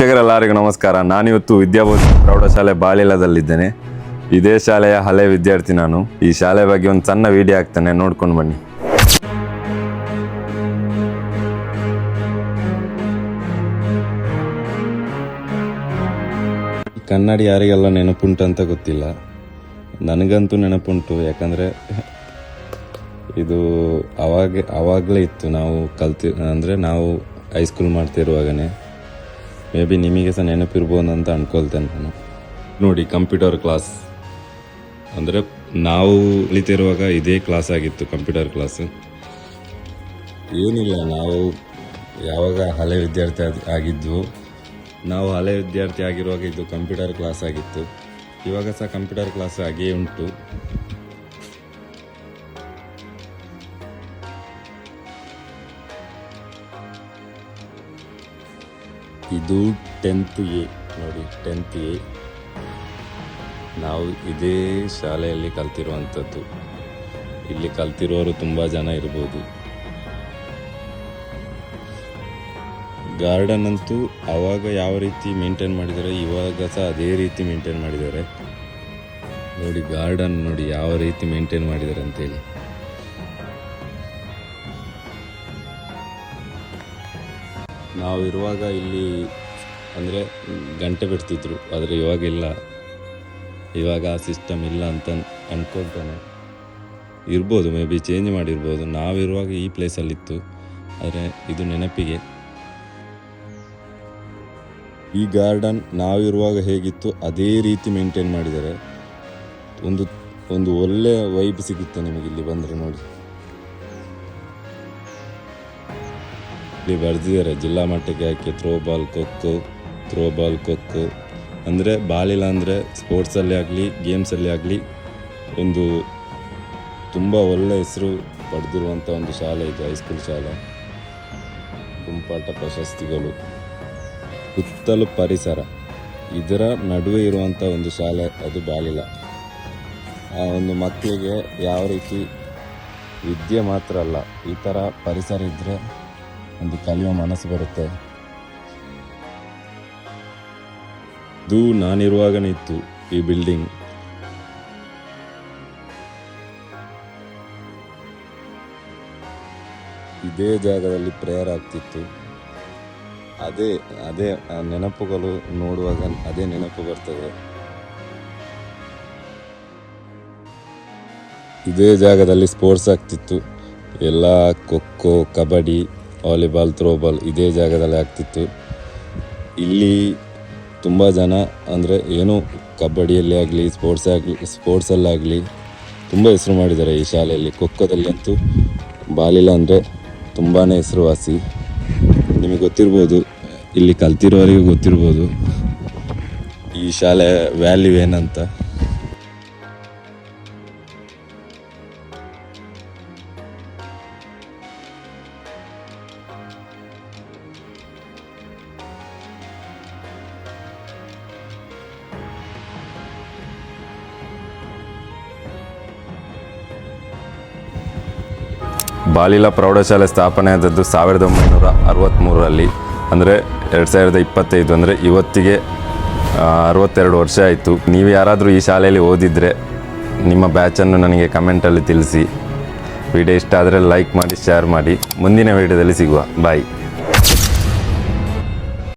ವೀಕ್ಷಕರೆಲ್ಲರಿಗೂ ನಮಸ್ಕಾರ. ನಾನಿವತ್ತು ವಿದ್ಯಾಭೂಷಣ ಪ್ರೌಢಶಾಲೆ ಬಾಳಿಲದಲ್ಲಿದ್ದೇನೆ ಇದೇ ಶಾಲೆಯ ಹಳೆ ವಿದ್ಯಾರ್ಥಿ ನಾನು. ಈ ಶಾಲೆ ಬಗ್ಗೆ ಒಂದು ಸಣ್ಣ ವಿಡಿಯೋ ಹಾಕ್ತೇನೆ. ನೋಡ್ಕೊಂಡು ಬನ್ನಿ. ಕನ್ನಡಿ ಯಾರಿಗೆಲ್ಲ ನೆನಪುಂಟು ಅಂತ ಗೊತ್ತಿಲ್ಲ. ನನಗಂತೂ ನೆನಪುಂಟು. ಯಾಕಂದರೆ, ಇದು ಅವಾಗ, ಅವಾಗಲೇ ಇತ್ತು. ನಾವು ಕಲ್ತಿ, ಅಂದರೆ ನಾವು ಹೈಸ್ಕೂಲ್ ಮಾಡ್ತಿರುವಾಗನೇ. ಮೇ ಬಿ ನಿಮಗೆ ಸಹ ನೆನಪಿರ್ಬೋದು ಅಂತ ಅಂದ್ಕೊಳ್ತೇನೆ ನಾನು. ನೋಡಿ ಕಂಪ್ಯೂಟರ್ ಕ್ಲಾಸ್ ಅಂದರೆ ನಾವು ಕಲಿತಿರುವಾಗ ಇದೇ ಕ್ಲಾಸ್ ಆಗಿತ್ತು ಕಂಪ್ಯೂಟರ್ ಕ್ಲಾಸ್ ಏನಿಲ್ಲ, ನಾವು ಯಾವಾಗ ಹಳೆ ವಿದ್ಯಾರ್ಥಿ ಆಗಿದ್ವು. ನಾವು ಹಳೆ ವಿದ್ಯಾರ್ಥಿ ಆಗಿರುವಾಗ ಇದು ಕಂಪ್ಯೂಟರ್ ಕ್ಲಾಸ್ ಆಗಿತ್ತು. ಇವಾಗ ಸಹ ಕಂಪ್ಯೂಟರ್ ಕ್ಲಾಸ್ ಹಾಗೇ ಉಂಟು. ಇದು ಟೆಂತ್ ಎ ನೋಡಿ ಟೆಂತ್ ಎ ನಾವು ಇದೇ ಶಾಲೆಯಲ್ಲಿ ಕಲ್ತಿರುವಂಥದ್ದು. ಇಲ್ಲಿ ಕಲ್ತಿರೋರು ತುಂಬ ಜನ ಇರ್ಬೋದು. ಗಾರ್ಡನ್ ಅಂತೂ ಆವಾಗ ಯಾವ ರೀತಿ ಮೇಂಟೈನ್ ಮಾಡಿದ್ದಾರೆ, ಇವಾಗ ಸಹ ಅದೇ ರೀತಿ ಮೇಂಟೈನ್ ಮಾಡಿದ್ದಾರೆ. ನೋಡಿ ಗಾರ್ಡನ್ ನೋಡಿ ಯಾವ ರೀತಿ ಮೇಂಟೈನ್ ಮಾಡಿದ್ದಾರೆ ಅಂತೇಳಿ. ನಾವು ಇರುವಾಗ ಇಲ್ಲಿ ಅಂದರೆ ಗಂಟೆ ಬಿಡ್ತಿದ್ರು, ಆದರೆ ಇವಾಗ ಇಲ್ಲ ಇವಾಗ ಆ ಸಿಸ್ಟಮ್ ಇಲ್ಲ ಅಂತ ಅಂದ್ಕೊಳ್ತಾನೆ ಇರ್ಬೋದು ಮೇ ಬಿ ಚೇಂಜ್ ಮಾಡಿರ್ಬೋದು. ನಾವಿರುವಾಗ ಈ ಪ್ಲೇಸಲ್ಲಿತ್ತು ಆದರೆ ಇದು ನೆನಪಿಗೆ. ಈ ಗಾರ್ಡನ್ ನಾವಿರುವಾಗ ಹೇಗಿತ್ತು, ಅದೇ ರೀತಿ ಮೇಂಟೈನ್ ಮಾಡಿದ್ದಾರೆ. ಒಂದು ಒಂದು ಒಳ್ಳೆಯ ವೈಬ್ ಸಿಗುತ್ತೆ ನಿಮಗೆ ಇಲ್ಲಿ ಬಂದರೆ ನೋಡಿ. ಇಲ್ಲಿ ಬರೆದಿದ್ದಾರೆ ಜಿಲ್ಲಾ ಮಟ್ಟಕ್ಕೆ hockey throw ball kho kho throw ball kho kho ಅಂದರೆ ಬಾಲಿಲ್ಲ ಅಂದರೆ ಸ್ಪೋರ್ಟ್ಸಲ್ಲಿ ಆಗಲಿ ಗೇಮ್ಸಲ್ಲಿ ಆಗಲಿ, ಒಂದು ತುಂಬ ಒಳ್ಳೆ ಹೆಸರು ಪಡೆದಿರುವಂಥ ಒಂದು ಶಾಲೆ ಇದು ಹೈಸ್ಕೂಲ್ ಶಾಲೆ. ಗುಂಪಾಟ ಪ್ರಶಸ್ತಿಗಳು. ಸುತ್ತಲೂ ಪರಿಸರ. ಇದರ ನಡುವೆ ಇರುವಂಥ ಒಂದು ಶಾಲೆ, ಅದು ಬಾಲಿಲ ಆ ಒಂದು ಮಕ್ಕಳಿಗೆ ಯಾವ ರೀತಿ ವಿದ್ಯೆ ಮಾತ್ರ ಅಲ್ಲ, ಈ ಥರ ಪರಿಸರ ಇದ್ದರೆ ಒಂದು ಕಲಿಯುವ ಮನಸ್ಸು ಬರುತ್ತೆ. ಇದು ನಾನಿರುವಾಗನೇ ಇತ್ತು ಈ ಬಿಲ್ಡಿಂಗ್ ಇದೇ ಜಾಗದಲ್ಲಿ ಪ್ರೇಯರ್ ಆಗ್ತಿತ್ತು. ಅದೇ ಅದೇ ನೆನಪುಗಳು ನೋಡುವಾಗ ಅದೇ ನೆನಪು ಬರ್ತದೆ. ಇದೇ ಜಾಗದಲ್ಲಿ ಸ್ಪೋರ್ಟ್ಸ್ ಆಗ್ತಿತ್ತು. ಎಲ್ಲ ಖೋ, ಕಬಡ್ಡಿ ವಾಲಿಬಾಲ್ ಥ್ರೋಬಾಲ್ ಇದೇ ಜಾಗದಲ್ಲಿ ಆಗ್ತಿತ್ತು. ಇಲ್ಲಿ ತುಂಬ ಜನ ಅಂದರೆ ಏನು ಕಬಡ್ಡಿಯಲ್ಲಿ ಆಗಲಿ ಸ್ಪೋರ್ಟ್ಸ್ ಆಗಲಿ ಸ್ಪೋರ್ಟ್ಸಲ್ಲಾಗಲಿ ತುಂಬ ಹೆಸರು ಮಾಡಿದ್ದಾರೆ ಈ ಶಾಲೆಯಲ್ಲಿ. ಖೋಖೋದಲ್ಲಿ ಅಂತೂ ಬಾಲಿಲ್ಲ ಅಂದರೆ ತುಂಬಾ ಹೆಸರುವಾಸಿ. ನಿಮಗೆ ಗೊತ್ತಿರ್ಬೋದು, ಇಲ್ಲಿ ಕಲ್ತಿರೋರಿಗೆ ಗೊತ್ತಿರ್ಬೋದು, ಈ ಶಾಲೆ ವ್ಯಾಲ್ಯೂ ಏನಂತ. ಬಾಲಿಲ ಪ್ರೌಢಶಾಲೆ ಸ್ಥಾಪನೆ ಆದದ್ದು ಸಾವಿರದ ಒಂಬೈನೂರ ಅರವತ್ತ್ಮೂರರಲ್ಲಿ ಅಂದರೆ ಎರಡು ಸಾವಿರದ ಇಪ್ಪತ್ತೈದು, ಅಂದರೆ ಇವತ್ತಿಗೆ ಅರವತ್ತೆರಡು ವರ್ಷ ಆಯಿತು. ನೀವು ಯಾರಾದರೂ ಈ ಶಾಲೆಯಲ್ಲಿ ಓದಿದರೆ ನಿಮ್ಮ ಬ್ಯಾಚನ್ನು ನನಗೆ ಕಮೆಂಟಲ್ಲಿ ತಿಳಿಸಿ. ವಿಡಿಯೋ ಇಷ್ಟ ಆದರೆ ಲೈಕ್ ಮಾಡಿ ಶೇರ್ ಮಾಡಿ. ಮುಂದಿನ ವಿಡಿಯೋದಲ್ಲಿ ಸಿಗುವ. ಬಾಯ್